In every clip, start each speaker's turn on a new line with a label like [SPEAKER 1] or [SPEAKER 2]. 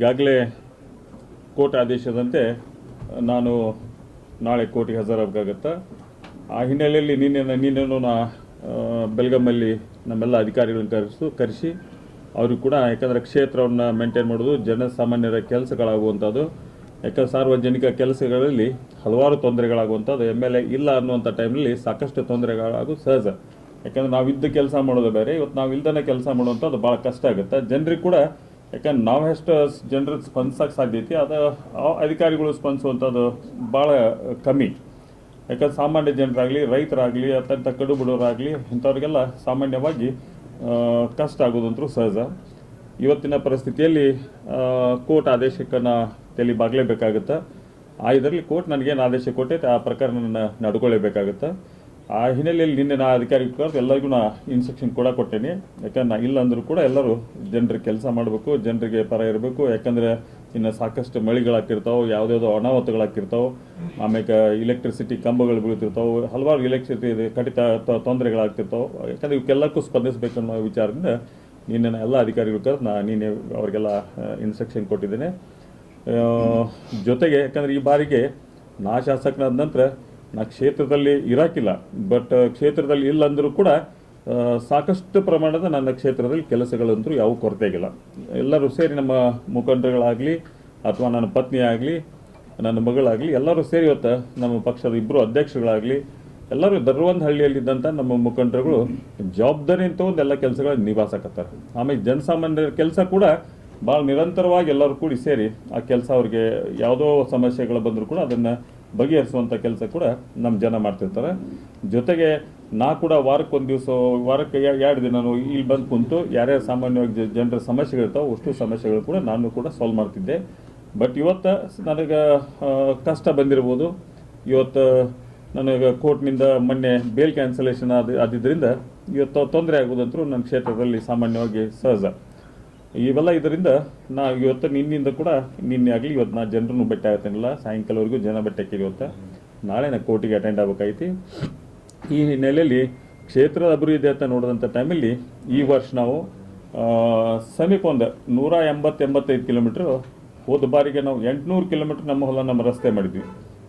[SPEAKER 1] ಈಗಾಗಲೇ ಕೋರ್ಟ್ ಆದೇಶದಂತೆ ನಾನು ನಾಳೆ ಕೋರ್ಟಿಗೆ ಹಾಜರಾಗಬೇಕಾಗತ್ತೆ. ಆ ಹಿನ್ನೆಲೆಯಲ್ಲಿ ನಿನ್ನೆ ನಿನ್ನೆ ನಾ ಬೆಲ್ಗಮ್ಮಲ್ಲಿ ನಮ್ಮೆಲ್ಲ ಅಧಿಕಾರಿಗಳನ್ನು ಕರೆಸು, ಕರೆಸಿ, ಅವ್ರಿಗೆ ಕೂಡ ಯಾಕಂದರೆ ಕ್ಷೇತ್ರವನ್ನು ಮೇಂಟೈನ್ ಮಾಡೋದು ಜನಸಾಮಾನ್ಯರ ಕೆಲಸಗಳಾಗುವಂಥದ್ದು. ಯಾಕಂದರೆ ಸಾರ್ವಜನಿಕ ಕೆಲಸಗಳಲ್ಲಿ ಹಲವಾರು ತೊಂದರೆಗಳಾಗುವಂಥದ್ದು. ಎಂ ಎಲ್ ಎ ಇಲ್ಲ ಅನ್ನುವಂಥ ಟೈಮಲ್ಲಿ ಸಾಕಷ್ಟು ತೊಂದರೆಗಳಾಗೋದು ಸಹಜ. ಯಾಕಂದ್ರೆ ನಾವು ಇದ್ದ ಕೆಲಸ ಮಾಡೋದು ಬೇರೆ, ಇವತ್ತು ನಾವು ಇಲ್ದನೆ ಕೆಲಸ ಮಾಡುವಂಥದ್ದು ಭಾಳ ಕಷ್ಟ ಆಗುತ್ತೆ. ಜನರಿಗೆ ಕೂಡ ಯಾಕಂದ್ರೆ ನಾವೆಷ್ಟು ಜನರ ಸಾಧ್ಯ ಐತಿ, ಅದು ಅಧಿಕಾರಿಗಳು ಸ್ಪಂದಿಸುವಂಥದ್ದು ಭಾಳ ಕಮ್ಮಿ. ಯಾಕಂದ್ರೆ ಸಾಮಾನ್ಯ ಜನರಾಗಲಿ, ರೈತರಾಗಲಿ, ಅತ್ಯಂತ ಕಡು ಬಡವರಾಗಲಿ, ಇಂಥವ್ರಿಗೆಲ್ಲ ಸಾಮಾನ್ಯವಾಗಿ ಕಷ್ಟ ಆಗೋದಂತೂ ಸಹಜ. ಇವತ್ತಿನ ಪರಿಸ್ಥಿತಿಯಲ್ಲಿ ಕೋರ್ಟ್ ಆದೇಶಕ್ಕೆ ನಾ ತಲೆ ಬಾಗಲೇಬೇಕಾಗುತ್ತೆ ಆ ಇದರಲ್ಲಿ ಕೋರ್ಟ್ ನನಗೇನು ಆದೇಶ ಕೊಟ್ಟೈತೆ, ಆ ಪ್ರಕಾರ ನನ್ನ ನಡ್ಕೊಳ್ಳೇಬೇಕಾಗುತ್ತೆ. ಆ ಹಿನ್ನೆಲೆಯಲ್ಲಿ ನಿನ್ನೆ ನಾ ಅಧಿಕಾರಿಗೆ ಕರೆದು ಎಲ್ಲರಿಗೂ ನಾ ಇನ್ಸ್ಟ್ರಕ್ಷನ್ ಕೂಡ ಕೊಟ್ಟೇನೆ. ಯಾಕಂದ್ರೆ ನಾ ಇಲ್ಲ ಅಂದರೂ ಕೂಡ ಎಲ್ಲರೂ ಜನರಿಗೆ ಕೆಲಸ ಮಾಡಬೇಕು, ಜನರಿಗೆ ಪರ ಇರಬೇಕು. ಯಾಕಂದರೆ ಇನ್ನು ಸಾಕಷ್ಟು ಮಳೆಗಳಾಗ್ತಿರ್ತಾವೆ ಯಾವುದ್ಯಾವುದೋ ಅನಾಹುತಗಳಾಗ್ತಿರ್ತಾವೆ ಆಮೇಲೆ ಇಲೆಕ್ಟ್ರಿಸಿಟಿ ಕಂಬಗಳು ಬೀಳ್ತಿರ್ತಾವೆ, ಹಲವಾರು ಇಲೆಕ್ಟ್ರಿಸಿಟಿ ಕಡಿತ ತೊಂದರೆಗಳಾಗ್ತಿರ್ತಾವೆ. ಯಾಕಂದರೆ ಇವಕ್ಕೆಲ್ಲಕ್ಕೂ ಸ್ಪಂದಿಸಬೇಕನ್ನೋ ವಿಚಾರದಿಂದ ನಿನ್ನೆ ಎಲ್ಲ ಅಧಿಕಾರಿಗಳು ಕರೆದು ನಾ ನೀನೆ ಅವರಿಗೆಲ್ಲ ಇನ್ಸ್ಟ್ರಕ್ಷನ್ ಕೊಟ್ಟಿದ್ದೇನೆ. ಜೊತೆಗೆ ಯಾಕಂದರೆ ಈ ಬಾರಿಗೆ ನಾ ಶಾಸಕನಾದ ನಂತರ ನಾ ಕ್ಷೇತ್ರದಲ್ಲಿ ಇರಾಕಿಲ್ಲ ಬಟ್ ಕ್ಷೇತ್ರದಲ್ಲಿ ಇಲ್ಲ ಅಂದರೂ ಕೂಡ ಸಾಕಷ್ಟು ಪ್ರಮಾಣದ ನನ್ನ ಕ್ಷೇತ್ರದಲ್ಲಿ ಕೆಲಸಗಳಂತೂ ಯಾವ ಕೊರತೆ ಆಗಿಲ್ಲ ಎಲ್ಲರೂ ಸೇರಿ ನಮ್ಮ ಮುಖಂಡರುಗಳಾಗಲಿ ಅಥವಾ ನನ್ನ ಪತ್ನಿ ಆಗಲಿ ನನ್ನ ಮಗಳಾಗಲಿ, ಎಲ್ಲರೂ ಸೇರಿ ಇವತ್ತು ನಮ್ಮ ಪಕ್ಷದ ಇಬ್ಬರು ಅಧ್ಯಕ್ಷಗಳಾಗಲಿ ಎಲ್ಲರೂ ದರ್ವಂದ್ ಹಳ್ಳಿಯಲ್ಲಿದ್ದಂಥ ನಮ್ಮ ಮುಖಂಡರುಗಳು ಜವಾಬ್ದಾರಿ ಅಂತ ಒಂದು ಎಲ್ಲ ಕೆಲಸಗಳನ್ನ ನಿಭಾಯಿಸಕತ್ತಾರ. ಆಮೇಲೆ ಜನಸಾಮಾನ್ಯರ ಕೆಲಸ ಕೂಡ ಭಾಳ ನಿರಂತರವಾಗಿ ಎಲ್ಲರೂ ಕೂಡಿ ಸೇರಿ ಆ ಕೆಲಸ ಅವ್ರಿಗೆ ಯಾವುದೋ ಸಮಸ್ಯೆಗಳು ಬಂದರೂ ಕೂಡ ಅದನ್ನು ಬಗೆಹರಿಸುವಂಥ ಕೆಲಸ ಕೂಡ ನಮ್ಮ ಜನ ಮಾಡ್ತಿರ್ತಾರೆ. ಜೊತೆಗೆ ನಾ ಕೂಡ ವಾರಕ್ಕೆ ಒಂದು ದಿವಸ, ವಾರಕ್ಕೆ ಎರಡು ದಿನ ನಾನು ಇಲ್ಲಿ ಬಂದು ಕುಂತು ಯಾರ್ಯಾರು ಸಾಮಾನ್ಯವಾಗಿ ಜನರ ಸಮಸ್ಯೆಗಳಿರ್ತಾವೆ ಅಷ್ಟು ಸಮಸ್ಯೆಗಳು ಕೂಡ ನಾನು ಕೂಡ ಸಾಲ್ವ್ ಮಾಡ್ತಿದ್ದೆ. ಬಟ್ ಇವತ್ತು ನನಗೆ ಕಷ್ಟ ಬಂದಿರ್ಬೋದು. ಇವತ್ತು ನನಗೆ ಕೋರ್ಟ್ನಿಂದ ಮೊನ್ನೆ ಬೇಲ್ ಕ್ಯಾನ್ಸಲೇಷನ್ ಆದ ಆದಿದ್ದರಿಂದ ಇವತ್ತು ತೊಂದರೆ ಆಗೋದಂತರೂ ನನ್ನ ಕ್ಷೇತ್ರದಲ್ಲಿ ಸಾಮಾನ್ಯವಾಗಿ ಸಹಜ. ಇವೆಲ್ಲ ಇದರಿಂದ ನಾ ಇವತ್ತು ನಿನ್ನಿಂದ ಕೂಡ ನಿನ್ನೆ ಆಗಲಿ ಇವತ್ತು ನಾ ಜನರನ್ನು ಭೇಟಿ ಆಗ್ತೇನಿಲ್ಲ, ಸಾಯಂಕಾಲವರೆಗೂ ಜನ ಭೇಟಿ ಹಾಕಿದ್ವಿ ಇವತ್ತು. ನಾಳೆ ನಾ ಕೋರ್ಟಿಗೆ ಅಟೆಂಡ್ ಆಗ್ಬೇಕಾಯ್ತಿ ಈ ಹಿನ್ನೆಲೆಯಲ್ಲಿ ಕ್ಷೇತ್ರದ ಅಭಿವೃದ್ಧಿ ಅಂತ ನೋಡಿದಂಥ ಟೈಮಲ್ಲಿ ಈ ವರ್ಷ ನಾವು ಸಮೀಪ ಒಂದು ನೂರ ಎಂಬತ್ತು ಎಂಬತ್ತೈದು ಕಿಲೋಮೀಟ್ರ್ ಹೋದ ಬಾರಿಗೆ ನಾವು ಎಂಟುನೂರು ಕಿಲೋಮೀಟ್ರ್ ನಮ್ಮ ಹೊಲ, ನಮ್ಮ ರಸ್ತೆ ಮಾಡಿದ್ವಿ.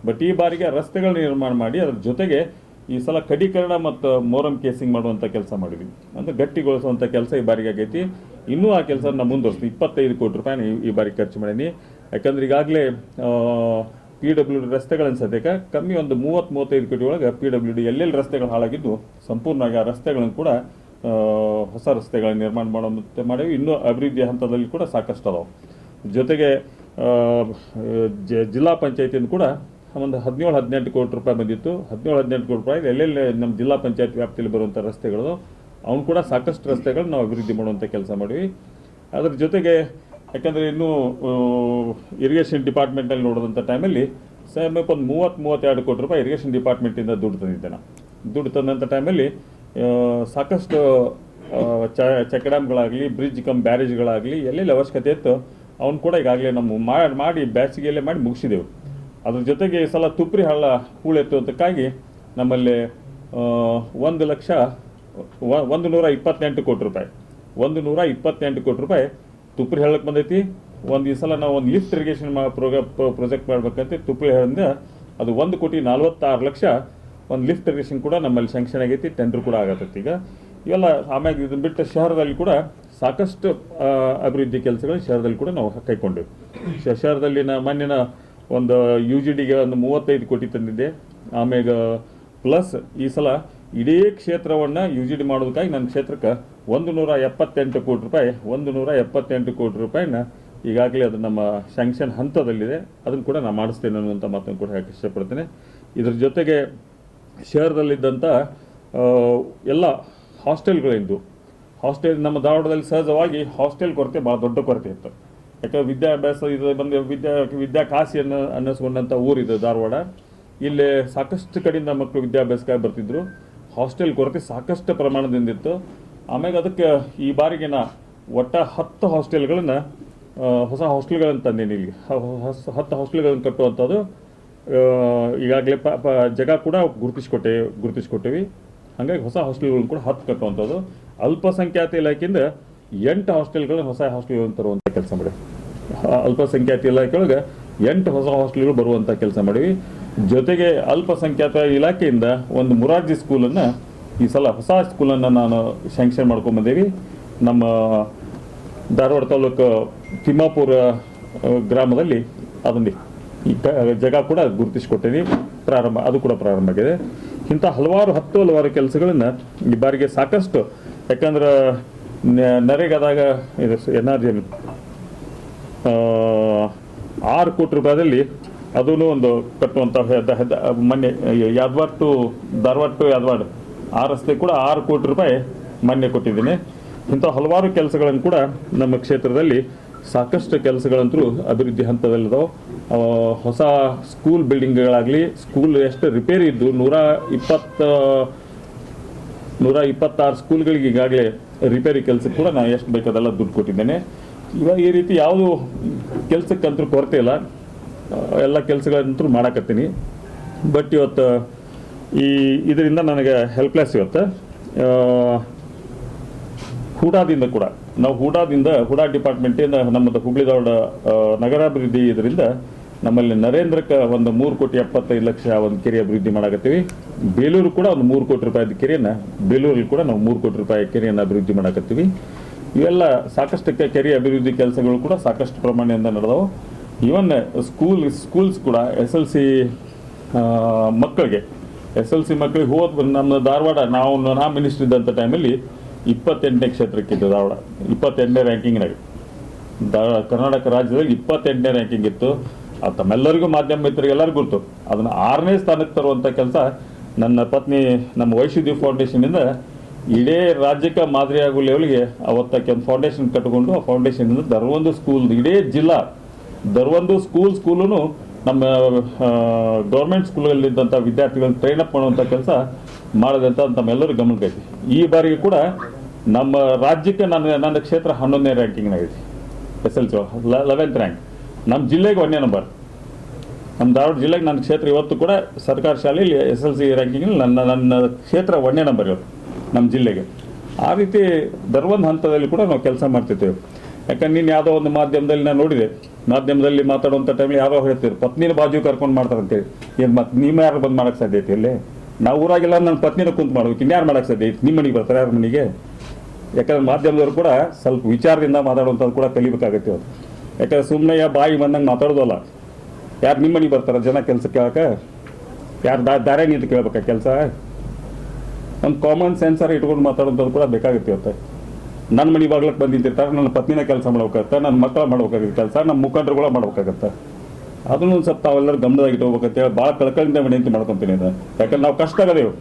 [SPEAKER 1] ಬಟ್ ಈ ಬಾರಿಗೆ ರಸ್ತೆಗಳ ನಿರ್ಮಾಣ ಮಾಡಿ ಅದರ ಜೊತೆಗೆ ಈ ಸಲ ಕಡೀಕರಣ ಮತ್ತು ಮೋರಂ ಕೇಸಿಂಗ್ ಮಾಡುವಂಥ ಕೆಲಸ ಮಾಡಿದ್ವಿ. ಅಂದರೆ ಗಟ್ಟಿಗೊಳಿಸುವಂಥ ಕೆಲಸ ಈ ಬಾರಿಗೆ ಆಗೈತಿ. ಇನ್ನೂ ಆ ಕೆಲಸ ನಾನು ಮುಂದುವರ್ಸ್ತೀವಿ ಇಪ್ಪತ್ತೈದು ಕೋಟಿ ರೂಪಾಯಿ ಈ- ಬಾರಿ ಖರ್ಚು ಮಾಡೀನಿ. ಯಾಕಂದ್ರೆ ಈಗಾಗಲೇ ಪಿ ಡಬ್ಲ್ಯೂ ಡಿ ರಸ್ತೆಗಳನ್ನು ಸದ್ಯಕ್ಕೆ ಕಮ್ಮಿ ಒಂದು ಮೂವತ್ತು ಮೂವತ್ತೈದು ಕೋಟಿ ಒಳಗೆ ಪಿ ಡಬ್ಲ್ಯೂ ಡಿ ಎಲ್ಲೆಲ್ಲಿ ರಸ್ತೆಗಳು ಹಾಳಾಗಿದ್ದು ಸಂಪೂರ್ಣವಾಗಿ ಆ ರಸ್ತೆಗಳನ್ನು ಕೂಡ ಹೊಸ ರಸ್ತೆಗಳನ್ನು ನಿರ್ಮಾಣ ಮಾಡುವಂತೆ ಮಾಡಿ ಇನ್ನೂ ಅಭಿವೃದ್ಧಿ ಹಂತದಲ್ಲಿ ಕೂಡ ಸಾಕಷ್ಟು ಅದಾವೆ. ಜೊತೆಗೆ ಜಿಲ್ಲಾ ಪಂಚಾಯತಿಯಿಂದ ಕೂಡ ಒಂದು ಹದಿನೇಳು ಹದಿನೆಂಟು ಕೋಟಿ ರೂಪಾಯಿ ಬಂದಿತ್ತು. ಹದಿನೇಳು ಹದಿನೆಂಟು ಕೋಟಿ ರೂಪಾಯಿ ಎಲ್ಲೆಲ್ಲಿ ನಮ್ಮ ಜಿಲ್ಲಾ ಪಂಚಾಯತ್ ವ್ಯಾಪ್ತಿಯಲ್ಲಿ ಬರುವಂಥ ರಸ್ತೆಗಳು ಅವನು ಕೂಡ ಸಾಕಷ್ಟು ರಸ್ತೆಗಳನ್ನ ನಾವು ಅಭಿವೃದ್ಧಿ ಮಾಡುವಂಥ ಕೆಲಸ ಮಾಡಿವಿ. ಅದರ ಜೊತೆಗೆ ಯಾಕಂದರೆ ಇನ್ನೂ ಇರಿಗೇಷನ್ ಡಿಪಾರ್ಟ್ಮೆಂಟಲ್ಲಿ ನೋಡಿದಂಥ ಟೈಮಲ್ಲಿ ಸಮೀಪ ಒಂದು ಮೂವತ್ತು, ಮೂವತ್ತೆರಡು ಕೋಟಿ ರೂಪಾಯಿ ಇರಿಗೇಷನ್ ಡಿಪಾರ್ಟ್ಮೆಂಟಿಂದ ದುಡ್ಡು ತಂದಿದ್ದೆ ನಾನು. ದುಡ್ಡು ತಂದಂಥ ಟೈಮಲ್ಲಿ ಸಾಕಷ್ಟು ಚ ಚೆಕ್ ಡ್ಯಾಮ್ಗಳಾಗಲಿ ಬ್ರಿಡ್ಜ್ ಕಮ್ ಬ್ಯಾರೇಜ್ಗಳಾಗಲಿ ಎಲ್ಲೆಲ್ಲಿ ಅವಶ್ಯಕತೆ ಇತ್ತು. ಅವ್ನು ಕೂಡ ಈಗಾಗಲೇ ನಮ್ಮ ಮಾಡಿ ಮಾಡಿ ಬ್ಯಾಸಿಗೆಯಲ್ಲೇ ಮಾಡಿ ಮುಗಿಸಿದೆವು. ಅದ್ರ ಜೊತೆಗೆ ಈ ಸಲ ತುಪ್ರಿ ಹಳ್ಳ ಹೂಳೆತ್ತುವಂತಕ್ಕಾಗಿ ನಮ್ಮಲ್ಲಿ ಒಂದು ಲಕ್ಷ ಒಂದು ನೂರ ಇಪ್ಪತ್ತೆಂಟು ಕೋಟಿ ರೂಪಾಯಿ. ಒಂದು ನೂರ ಇಪ್ಪತ್ತೆಂಟು ಕೋಟಿ ರೂಪಾಯಿ ತುಪ್ರಿ ಹೇಳಕ್ಕೆ ಬಂದೈತಿ. ಒಂದು ಈ ಸಲ ನಾವು ಒಂದು ಲಿಫ್ಟ್ ಇರಿಗೇಷನ್ ಪ್ರಾಜೆಕ್ಟ್ ಮಾಡ್ಬೇಕಂತ. ತುಪ್ರಿ ಹೇಳಿದ ಅದು ಒಂದು ಕೋಟಿ ನಲ್ವತ್ತಾರು ಲಕ್ಷ ಒಂದು ಲಿಫ್ಟ್ ಇರಿಗೇಷನ್ ಕೂಡ ನಮ್ಮಲ್ಲಿ ಸ್ಯಾಂಕ್ಷನ್ ಆಗೈತಿ. ಟೆಂಡರ್ ಕೂಡ ಆಗತ್ತೆ ಈಗ ಇವೆಲ್ಲ ಆಮ್ಯಾಗ ಇದನ್ನ ಬಿಟ್ಟು ಶಹರದಲ್ಲಿ ಕೂಡ ಸಾಕಷ್ಟು ಅಭಿವೃದ್ಧಿ ಕೆಲಸಗಳು ಶಹರದಲ್ಲಿ ಕೂಡ ನಾವು ಕೈಕೊಂಡೆವು. ಶ- ಶಹರದಲ್ಲಿನ ಮಣ್ಣಿನ ಒಂದು ಯು ಜಿ ಡಿಗೆ ಒಂದು ಮೂವತ್ತೈದು ಕೋಟಿ ತಂದಿದ್ದೆ. ಆಮ್ಯಾಗ ಪ್ಲಸ್ ಈ ಸಲ ಇಡೀ ಕ್ಷೇತ್ರವನ್ನು ಯು ಜಿ ಡಿ ಮಾಡೋದಕ್ಕಾಗಿ ನನ್ನ ಕ್ಷೇತ್ರಕ್ಕೆ ಒಂದು ನೂರ ಎಪ್ಪತ್ತೆಂಟು ಕೋಟಿ ರೂಪಾಯಿ ಒಂದು ನೂರ ಎಪ್ಪತ್ತೆಂಟು ಕೋಟಿ ರೂಪಾಯಿನ ಈಗಾಗಲೇ ಅದು ನಮ್ಮ ಸ್ಯಾಂಕ್ಷನ್ ಹಂತದಲ್ಲಿದೆ. ಅದನ್ನು ಕೂಡ ನಾನು ಮಾಡಿಸ್ತೇನೆ ಅನ್ನುವಂಥ ಮಾತನ್ನು ಕೂಡ ಹೇಳಕ್ಕೆ ಇಷ್ಟಪಡ್ತೇನೆ. ಇದ್ರ ಜೊತೆಗೆ ಶಹರದಲ್ಲಿದ್ದಂಥ ಎಲ್ಲ ಹಾಸ್ಟೆಲ್ಗಳಿದ್ದು ಹಾಸ್ಟೆಲ್ ನಮ್ಮ ಧಾರವಾಡದಲ್ಲಿ ಸಹಜವಾಗಿ ಹಾಸ್ಟೆಲ್ ಕೊರತೆ ಭಾಳ ದೊಡ್ಡ ಕೊರತೆ ಇತ್ತು. ಯಾಕಂದ್ರೆ ವಿದ್ಯಾಭ್ಯಾಸ ಇದು ಬಂದು ವಿದ್ಯಾ ವಿದ್ಯಾ ಕಾಸಿಯನ್ನು ಅನ್ನೋ, ಅನ್ನಿಸ್ಕೊಂಡಂಥ ಊರಿದೆ ಧಾರವಾಡ. ಇಲ್ಲಿ ಸಾಕಷ್ಟು ಕಡೆಯಿಂದ ಮಕ್ಕಳು ವಿದ್ಯಾಭ್ಯಾಸಕ್ಕಾಗಿ ಬರ್ತಿದ್ರು. ಹಾಸ್ಟೆಲ್ ಕೊರತೆ ಸಾಕಷ್ಟು ಪ್ರಮಾಣದಿಂದಿತ್ತು. ಆಮ್ಯಾಗ ಅದಕ್ಕೆ ಈ ಬಾರಿಗೆ ನಾ ಒಟ್ಟ ಹತ್ತು ಹಾಸ್ಟೆಲ್ಗಳನ್ನು ಹೊಸ ಹಾಸ್ಟೆಲ್ಗಳನ್ನು ತಂದೇನೆ ಇಲ್ಲಿ. ಹೊಸ- ಹತ್ತು ಹಾಸ್ಟೆಲ್ಗಳನ್ನು ಕಟ್ಟುವಂಥದ್ದು ಈಗಾಗಲೇ ಪ ಪ, ಜಗ ಕೂಡ ಗುರುತಿಸ್ಕೊಟ್ಟೆ, ಗುರುತಿಸ್ಕೊಟ್ಟೇವಿ. ಹಾಗಾಗಿ ಹೊಸ ಹಾಸ್ಟೆಲ್ಗಳನ್ನು ಕೂಡ ಹತ್ತು ಕಟ್ಟುವಂಥದ್ದು. ಅಲ್ಪಸಂಖ್ಯಾತ ಇಲಾಖೆಯಿಂದ ಎಂಟು ಹಾಸ್ಟೆಲ್ಗಳನ್ನ ಹೊಸ ಹಾಸ್ಟೆಲ್ಗಳನ್ನು ತರುವಂಥ ಕೆಲಸ ಮಾಡಿ ಅಲ್ಪಸಂಖ್ಯಾತ ಇಲಾಖೆಯೊಳಗೆ ಎಂಟು ಹೊಸ ಹಾಸ್ಟೆಲ್ಗಳು ಬರುವಂಥ ಕೆಲಸ ಮಾಡಿವಿ. ಜೊತೆಗೆ ಅಲ್ಪಸಂಖ್ಯಾತ ಇಲಾಖೆಯಿಂದ ಒಂದು ಮುರಾರ್ಜಿ ಸ್ಕೂಲನ್ನು, ಈ ಸಲ ಹೊಸ ಸ್ಕೂಲನ್ನು ನಾನು ಸ್ಯಾಂಕ್ಷನ್ ಮಾಡ್ಕೊಂಬಂದೇವಿ ನಮ್ಮ ಧಾರವಾಡ ತಾಲೂಕು ತಿಮ್ಮಾಪುರ ಗ್ರಾಮದಲ್ಲಿ ಅದನ್ನು ಈ ಜಾಗ ಕೂಡ ಗುರುತಿಸಿಕೊಟ್ಟಿದ್ದೀವಿ ಪ್ರಾರಂಭ, ಅದು ಕೂಡ ಪ್ರಾರಂಭ ಆಗಿದೆ. ಇಂಥ ಹಲವಾರು ಹತ್ತು ಹಲವಾರು ಕೆಲಸಗಳನ್ನು ಈ ಬಾರಿಗೆ ಸಾಕಷ್ಟು, ಯಾಕಂದ್ರೆ ನರೇಗಾದಾಗ ಇದು ಎನ್ ಆರ್ ಜಿ ಆರು ಕೋಟಿ ರೂಪಾಯಿದಲ್ಲಿ ಅದೂ ಒಂದು ಕಟ್ಟುವಂಥ ಮೊನ್ನೆ ಯಾದವಾಡ ಟು ಧಾರವಾಡ ಟು ಯಾದವಾಡ ಆ ರಸ್ತೆ ಕೂಡ ಆರು ಕೋಟಿ ರೂಪಾಯಿ ಮೊನ್ನೆ ಕೊಟ್ಟಿದ್ದೀನಿ. ಇಂಥ ಹಲವಾರು ಕೆಲಸಗಳನ್ನು ಕೂಡ ನಮ್ಮ ಕ್ಷೇತ್ರದಲ್ಲಿ ಸಾಕಷ್ಟು ಕೆಲಸಗಳಂತೂ ಅಭಿವೃದ್ಧಿ ಹಂತದಲ್ಲಿದಾವೆ. ಹೊಸ ಸ್ಕೂಲ್ ಬಿಲ್ಡಿಂಗ್ಗಳಾಗಲಿ, ಸ್ಕೂಲ್ ಎಷ್ಟು ರಿಪೇರಿ ಇದ್ದು ನೂರ ಇಪ್ಪತ್ತ, ನೂರ ಇಪ್ಪತ್ತಾರು ಸ್ಕೂಲ್ಗಳಿಗೆ ಈಗಾಗಲೇ ರಿಪೇರಿ ಕೆಲಸಕ್ಕೆ ಕೂಡ ನಾನು ಎಷ್ಟು ಬೇಕಾದೆಲ್ಲ ದುಡ್ಡು ಕೊಟ್ಟಿದ್ದೇನೆ. ಇವಾಗ ಈ ರೀತಿ ಯಾವುದು ಕೆಲಸಕ್ಕಂತೂ ಕೊರತೆ ಇಲ್ಲ. ಎಲ್ಲ ಕೆಲಸಗಳಂತೂ ಮಾಡಾಕತ್ತೀನಿ. ಬಟ್ ಇವತ್ತು ಈ ಇದರಿಂದ ನನಗೆ ಹೆಲ್ಪ್ಲೆಸ್ ಇವತ್ತು ಹೂಡಾದಿಂದ ಕೂಡ. ನಾವು ಹೂಡಾದಿಂದ ಹೂಡಾ ಡಿಪಾರ್ಟ್ಮೆಂಟಿಂದ ನಮ್ಮದು ಹುಬ್ಳಿ ಧಾರವಾಡ ಆ, ನಗರಾಭಿವೃದ್ಧಿ ಇದರಿಂದ ನಮ್ಮಲ್ಲಿ ನರೇಂದ್ರಕ್ಕೆ ಒಂದು ಮೂರು ಕೋಟಿ ಎಪ್ಪತ್ತೈದು ಲಕ್ಷ ಒಂದು ಕೆರೆ ಅಭಿವೃದ್ಧಿ ಮಾಡಾಕತ್ತೀವಿ. ಬೇಲೂರು ಕೂಡ ಒಂದು ಮೂರು ಕೋಟಿ ರೂಪಾಯಿದ ಕೆರೆಯನ್ನು ಬೇಲೂರಲ್ಲಿ ಕೂಡ ನಾವು ಮೂರು ಕೋಟಿ ರೂಪಾಯಿ ಕೆರೆಯನ್ನು ಅಭಿವೃದ್ಧಿ ಮಾಡಾಕತ್ತೀವಿ. ಇವೆಲ್ಲ ಸಾಕಷ್ಟು ಕೆರೆ ಅಭಿವೃದ್ಧಿ ಕೆಲಸಗಳು ಕೂಡ ಸಾಕಷ್ಟು ಪ್ರಮಾಣದಿಂದ ನಡೆದವು. ಇವನ್ ಸ್ಕೂಲ್ ಸ್ಕೂಲ್ಸ್ ಕೂಡ ಎಸ್ ಎಲ್ ಸಿ ಮಕ್ಕಳಿಗೆ. ಎಸ್ ಎಲ್ ಸಿ ಮಕ್ಕಳಿಗೆ ಹೋದ ನಮ್ಮ ಧಾರವಾಡ, ನಾವು ನಾ ಮಿನಿಸ್ಟರ್ ಇದ್ದಂಥ ಟೈಮಲ್ಲಿ ಇಪ್ಪತ್ತೆಂಟನೇ ಕ್ಷೇತ್ರಕ್ಕಿತ್ತು ಧಾರವಾಡ. ಇಪ್ಪತ್ತೆಂಟನೇ ರ್ಯಾಂಕಿಂಗ್ನಾಗ ಕರ್ನಾಟಕ ರಾಜ್ಯದಲ್ಲಿ ಇಪ್ಪತ್ತೆಂಟನೇ ರ್ಯಾಂಕಿಂಗ್ ಇತ್ತು. ಅದು ತಮ್ಮೆಲ್ಲರಿಗೂ ಮಾಧ್ಯಮ ಮಿತ್ರರಿಗೆ ಎಲ್ಲರಿಗೂ ಗೊತ್ತು. ಅದನ್ನು ಆರನೇ ಸ್ಥಾನಕ್ಕೆ ತರುವಂಥ ಕೆಲಸ ನನ್ನ ಪತ್ನಿ, ನಮ್ಮ ವೈಶುದ್ಧಿ ಫೌಂಡೇಶನಿಂದ ಇಡೀ ರಾಜ್ಯಕ್ಕೆ ಮಾದರಿಯಾಗುವ ಲೆವೆಲ್ಗೆ ಅವತ್ತಕ್ಕೆ ಒಂದು ಫೌಂಡೇಶನ್ ಕಟ್ಟಿಕೊಂಡು ಆ ಫೌಂಡೇಶನಿಂದ ದರ್ವೊಂದು ಸ್ಕೂಲ್ ಇಡೀ ಜಿಲ್ಲಾ ದರ್ವೊಂದು ಸ್ಕೂಲ್ ಸ್ಕೂಲೂ ನಮ್ಮ ಗೌರ್ಮೆಂಟ್ ಸ್ಕೂಲಲ್ಲಿದ್ದಂಥ ವಿದ್ಯಾರ್ಥಿಗಳನ್ನ ಟ್ರೈನ್ ಅಪ್ ಮಾಡುವಂಥ ಕೆಲಸ ಮಾಡಿದಂಥ ನಮ್ಮೆಲ್ಲರೂ ಗಮನಕ್ಕೈತಿ ಈ ಬಾರಿಗೆ ಕೂಡ ನಮ್ಮ ರಾಜ್ಯಕ್ಕೆ ನನ್ನ ನನ್ನ ಕ್ಷೇತ್ರ ಹನ್ನೊಂದನೇ ರ್ಯಾಂಕಿಂಗ್ನಾಗೈತಿ S L C eleventh rank ನಮ್ಮ ಜಿಲ್ಲೆಗೆ ಒಂದನೇ ನಂಬರ್ ನಮ್ಮ ಧಾರವಾಡ ಜಿಲ್ಲೆಗೆ ನನ್ನ ಕ್ಷೇತ್ರ ಇವತ್ತು ಕೂಡ ಸರ್ಕಾರಿ ಶಾಲೆಯಲ್ಲಿ ಎಸ್ ಎಲ್ ಸಿ ರ್ಯಾಂಕಿಂಗ್ ನನ್ನ ನನ್ನ ಕ್ಷೇತ್ರ ಒಂದನೇ ನಂಬರ್ ಇವತ್ತು ನಮ್ಮ ಜಿಲ್ಲೆಗೆ. ಆ ರೀತಿ ದರ್ವೊಂದು ಹಂತದಲ್ಲಿ ಕೂಡ ನಾವು ಕೆಲಸ ಮಾಡ್ತಿದ್ದೇವೆ. ಯಾಕಂದ್ರೆ ನೀನು ಯಾವುದೋ ಒಂದು ಮಾಧ್ಯಮದಲ್ಲಿ ನಾನು ನೋಡಿದೆ. ಮಾಧ್ಯಮದಲ್ಲಿ ಮಾತಾಡುವಂಥ ಟೈಮಲ್ಲಿ ಯಾರೋ ಹೇಳ್ತೀರಿ ಪತ್ನಿನ ಬಾಜು ಕರ್ಕೊಂಡು ಮಾಡ್ತಾರೆ ಅಂತೇಳಿ. ಏನು ಮತ್ತೆ ನಿಮ್ಮ ಯಾರು ಬಂದು ಮಾಡೋಕ್ಕೆ ಸಾಧ್ಯ ಐತಿ ಇಲ್ಲೇ? ನಾವು ಊರಾಗೆಲ್ಲ ನನ್ನ ಪತ್ನಿನ ಕುಂತು ಮಾಡ್ಬೇಕು ಇನ್ಯಾರು ಮಾಡೋಕ್ಕೆ ಸಾಧ್ಯ ಐತಿ? ನಿಮ್ಮ ಮನೆಗೆ ಬರ್ತಾರೆ ಯಾರ ಮನೆಗೆ? ಯಾಕಂದ್ರೆ ಮಾಧ್ಯಮದವರು ಕೂಡ ಸ್ವಲ್ಪ ವಿಚಾರದಿಂದ ಮಾತಾಡುವಂಥದ್ದು ಕೂಡ ಕಲಿಬೇಕಾಗತ್ತೆ ಅವ್ರು. ಯಾಕಂದ್ರೆ ಸುಮ್ಮನೆ ಬಾಯಿ ಬಂದಂಗೆ ಮಾತಾಡೋದಲ್ಲ. ಯಾರು ನಿಮ್ಮ ಮನೆಗೆ ಬರ್ತಾರೆ ಜನ ಕೆಲಸ ಕೇಳಕ? ಯಾರು ದಾ ದಾರೆ ನಿಂತು ಕೇಳ್ಬೇಕಾ ಕೆಲಸ? ನಮ್ಮ ಕಾಮನ್ ಸೆನ್ಸರ್ ಇಟ್ಕೊಂಡು ಮಾತಾಡೋಂಥದ್ದು ಕೂಡ ಬೇಕಾಗುತ್ತೆ ಇವತ್ತು. ನನ್ನ ಮನೆ ಬಾಗ್ಲಕ್ಕೆ ಬಂದಿದ್ದಿರ್ತಾರೆ ನನ್ನ ಪತ್ನಿನ ಕೆಲಸ ಮಾಡ್ಬೇಕಾಗತ್ತೆ, ನನ್ನ ಮಕ್ಕಳ ಮಾಡ್ಬೇಕಾಗುತ್ತೆ ಕೆಲಸ ನಮ್ಮ ಮುಖಂಡರುಗಳ ಮಾಡ್ಬೇಕಾಗತ್ತೆ. ಅದನ್ನು ಒಂದು ಸ್ವಲ್ಪ ತಾವೆಲ್ಲರೂ ಗಮನದಾಗಿ ಇಟ್ಕೋಬೇಕಂತ ಹೇಳಿ ಭಾಳ ಕಳ್ಕಳಿಂದ ವಿನಂತಿ ಮಾಡ್ಕೊತೀನಿ ಯಾಕಂದ್ರೆ ನಾವು ಕಷ್ಟ ಆಗದೇವು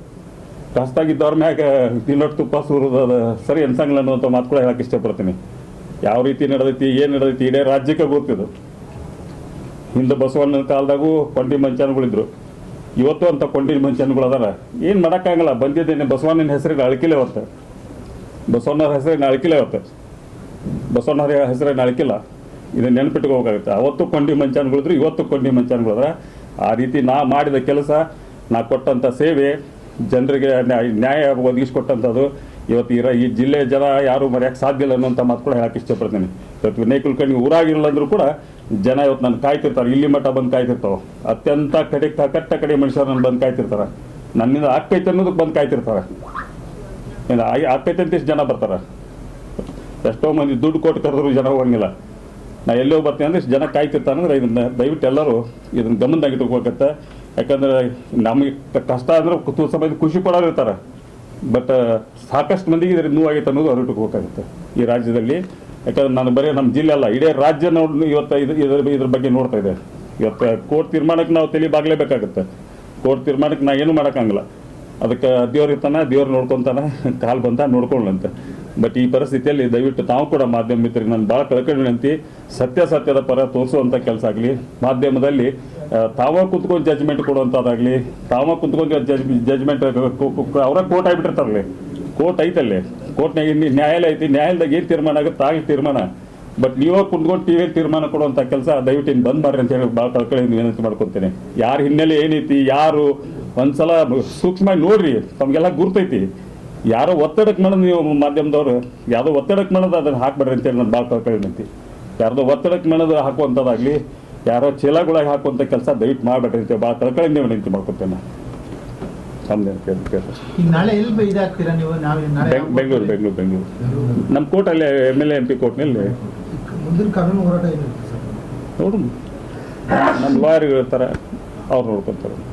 [SPEAKER 1] ಕಷ್ಟಾಗಿದ್ದವ್ರ ಮ್ಯಾಗ ತಿನ್ನೋಟ್ ತುಪ್ಪ ಸುರೋದು ಸರಿ ಅನ್ಸಂಗಿಲ್ಲ ಅನ್ನುವಂಥ ಮಾತು ಕೂಡ ಹೇಳಕ್ಕೆ ಇಷ್ಟಪಡ್ತೀನಿ. ಯಾವ ರೀತಿ ನಡೆದೈತಿ, ಏನು ನಡೆದೈತಿ, ಇಡೀ ರಾಜ್ಯಕ್ಕೆ ಗೊತ್ತಿದ್ದು ಹಿಂದೆ ಬಸವಣ್ಣನ ಕಾಲದಾಗೂ ಕೊಂಡಿ ಮಂಚನಗಳಿದ್ರು ಇವತ್ತು ಅಂತ ಕೊಂಡಿ ಮಂಚಾನಗಳು ಅದಾರ. ಏನು ಮಾಡೋಕ್ಕಾಗಲ್ಲ ಬಂದಿದ್ದೇನೆ ಬಸವಣ್ಣನ ಹೆಸರಿಗೆ ಅಳಕಿಲ್ಲ ಇವತ್ತು ಬಸವಣ್ಣರ ಹೆಸರಿನ ಅಳಕಿಲ್ಲ ಇವತ್ತು ಬಸವಣ್ಣರ ಹೆಸರಿನ ಅಳಕಿಲ್ಲ ಇದನ್ನ ನೆನಪಿಟ್ಕೋಬೇಕಾಗುತ್ತೆ ಅವತ್ತು ಕೊಂಡಿ ಮಂಚಾನಗಳಿದ್ರು ಇವತ್ತು ಕೊಂಡಿ ಮಂಚಾನಗಳದ್ರ ಆ ರೀತಿ ನಾ ಮಾಡಿದ ಕೆಲಸ, ನಾ ಕೊಟ್ಟಂಥ ಸೇವೆ, ಜನರಿಗೆ ನ್ಯಾಯ- ನ್ಯಾಯ ಒದಗಿಸ್ಕೊಟ್ಟಂಥದ್ದು. ಇವತ್ತು ಇರೋ ಈ ಜಿಲ್ಲೆ ಜನ ಯಾರು ಮರೆಯಕ್ಕೆ ಸಾಧ್ಯ ಇಲ್ಲ ಅನ್ನೋಂಥ ಮಾತು ಕೂಡ ಹೇಳಕ್ಕೆ ಇಷ್ಟಪಡ್ತೀನಿ. ಇವತ್ತು ವಿನಯ್ ಕುಲಕರ್ಣಿ ಊರಾಗಿರಲ್ಲ ಅಂದ್ರೂ ಕೂಡ ಜನ ಇವತ್ತು ನನ್ನ ಕಾಯ್ತಿರ್ತಾರೆ. ಇಲ್ಲಿ ಮಟ್ಟ ಬಂದು ಕಾಯ್ತಿರ್ತಾವೆ. ಅತ್ಯಂತ ಕಡೆ ಕಟ್ಟ ಕಡೆ ಮನುಷ್ಯರು ನನ್ನ ಬಂದು ಕಾಯ್ತಿರ್ತಾರೆ. ನನ್ನಿಂದ ಆಗ್ತೈತೆ ಅನ್ನೋದಕ್ಕೆ ಬಂದು ಕಾಯ್ತಿರ್ತಾರೆ. ಏನು ಆ- ಆಕೈತೆ ಅಂತ ಜನ ಬರ್ತಾರೆ. ಎಷ್ಟೋ ಮಂದಿ ದುಡ್ಡು ಕೊಟ್ಟು ಕರೆದ್ರು ಜನ ಹೋಗಂಗಿಲ್ಲ. ನಾ ಎಲ್ಲೋ ಬರ್ತೀನಿ ಅಂದ್ರೆ ಜನ ಕಾಯ್ತಿರ್ತಾನಂದ್ರೆ ಇದನ್ನ ದಯವಿಟ್ಟು ಎಲ್ಲರೂ ಇದನ್ನ ಗಮನದಾಗ ಇಟ್ಕೋಬೇಕತ್ತ ಯಾಕಂದ್ರೆ ನಮಗೆ ಕಷ್ಟ ಅಂದ್ರೆ ಕುತೂಹ ಸಮಯದ ಖುಷಿ ಪಡೋರು ಇರ್ತಾರೆ. ಬಟ್ ಸಾಕಷ್ಟು ಮಂದಿಗೆ ಇದ್ರ ನೋವಾಗೈತೆ ಅನ್ನೋದು ಅರಿಟುಕೋಬೇಕಾಗುತ್ತೆ ಈ ರಾಜ್ಯದಲ್ಲಿ. ಯಾಕಂದ್ರೆ ನಾನು ಬರೀ ನಮ್ಮ ಜಿಲ್ಲೆ ಅಲ್ಲ, ಇಡೀ ರಾಜ್ಯ ನೋಡಿ ಇವತ್ತು ಇದು ಇದ್ರ ಇದ್ರ ಬಗ್ಗೆ ನೋಡ್ತಾ ಇದೆ. ಇವತ್ತು ಕೋರ್ಟ್ ತೀರ್ಮಾನಕ್ಕೆ ನಾವು ತಲೆ ಬಾಗಲೇಬೇಕಾಗುತ್ತೆ. ಕೋರ್ಟ್ ತೀರ್ಮಾನಕ್ಕೆ ನಾ ಏನು ಮಾಡೋಕ್ಕಾಗಲ್ಲ. ಅದಕ್ಕೆ ದೇವ್ರು ಇರ್ತಾನ, ದೇವ್ರು ನೋಡ್ಕೊಂತಾನ, ಕಾಲು ಬಂತ ನೋಡ್ಕೊಳ್ಳಂತೆ ಬಟ್ ಈ ಪರಿಸ್ಥಿತಿಯಲ್ಲಿ ದಯವಿಟ್ಟು ತಾವು ಕೂಡ ಮಾಧ್ಯಮ ಮಿತ್ರರಿಗೆ ನಾನು ಭಾಳ ಕಳ್ಕೊಂಡು ವಿನಂತಿ, ಸತ್ಯಾಸತ್ಯದ ಪರ ತೋರಿಸುವಂಥ ಕೆಲಸ ಆಗಲಿ. ಮಾಧ್ಯಮದಲ್ಲಿ ತಾವು ಕುತ್ಕೊಂಡು ಜಜ್ಮೆಂಟ್ ಕೊಡುವಂಥದ್ದಾಗಲಿ ತಾವ ಕುತ್ಕೊಂಡು ಜಜ್ ಜಜ್ಮೆಂಟ್ ಅವರ ಕೋರ್ಟ್ ಆಗ್ಬಿಟ್ಟಿರ್ತಾರಲ್ಲಿ. ಕೋರ್ಟ್ ಐತಲ್ಲಿ. ಕೋರ್ಟ್ನಾಗ ನ್ಯಾಯಾಲಯ ಐತಿ, ನ್ಯಾಯಾಲಯದಾಗ ಏನು ತೀರ್ಮಾನ ಆಗುತ್ತೆ ಆಗಲಿ ತೀರ್ಮಾನ. ಬಟ್ ನೀವೇ ಕುಂತ್ಕೊಂಡು ಟಿ ತೀರ್ಮಾನ ಕೊಡುವಂಥ ಕೆಲಸ ದಯವಿಟ್ಟು ಇನ್ನು ಬಂದ್ ಮಾಡ್ರಿ ಅಂತ ಹೇಳಿ ಭಾಳ ಕಳ್ಕೊಳ್ಳಿ ವಿನಂತಿ ಮಾಡ್ಕೊತೀನಿ. ಯಾರ ಹಿನ್ನೆಲೆ ಏನೈತಿ, ಯಾರು ಒಂದ್ಸಲ ಸೂಕ್ಷ್ಮವಾಗಿ ನೋಡ್ರಿ ತಮಗೆಲ್ಲ ಗುರ್ತೈತಿ. ಯಾರೋ ಒತ್ತಡಕ್ಕೆ ಮಾಡೋದು ನೀವು ಮಾಧ್ಯಮದವ್ರು ಯಾವುದೋ ಒತ್ತಡಕ್ಕೆ ಮಾಡೋದು ಅದನ್ನು ಹಾಕ್ಬೇಡ್ರಿ ಅಂತೇಳಿ ನಾನು ಭಾಳ ವಿನಂತಿ ಯಾರ್ದೋ ಒತ್ತಡಕ್ಕೆ ಮಾಡೋದು ಹಾಕುವಂಥದ್ದಾಗಲಿ ಯಾರೋ ಚೀಲಗಳಾಗಿ ಹಾಕುವಂಥ ಕೆಲಸ ದಯವಿಟ್ಟು ಮಾಡಬೇಡ್ರಿ ಅಂತ ಭಾಳ
[SPEAKER 2] ಇದಾಗ್ತೀರಾ ನೀವು? ನಿಂತು ಮಾಡ್ಕೊತೇನೆ
[SPEAKER 1] ಬೆಂಗ್- ಬೆಂಗಳೂರು ಬೆಂಗಳೂರು ಬೆಂಗಳೂರು. ನಮ್ಮ ಕೋರ್ಟಲ್ಲಿ M L A M P ಕೋರ್ಟ್ನಲ್ಲಿ. ನೋಡು. ನಮ್ಮ ಲಾಯರ್ಗಳು ಇರ್ತಾರೆ ಅವ್ರು ನೋಡ್ಕೊತಾರೆ.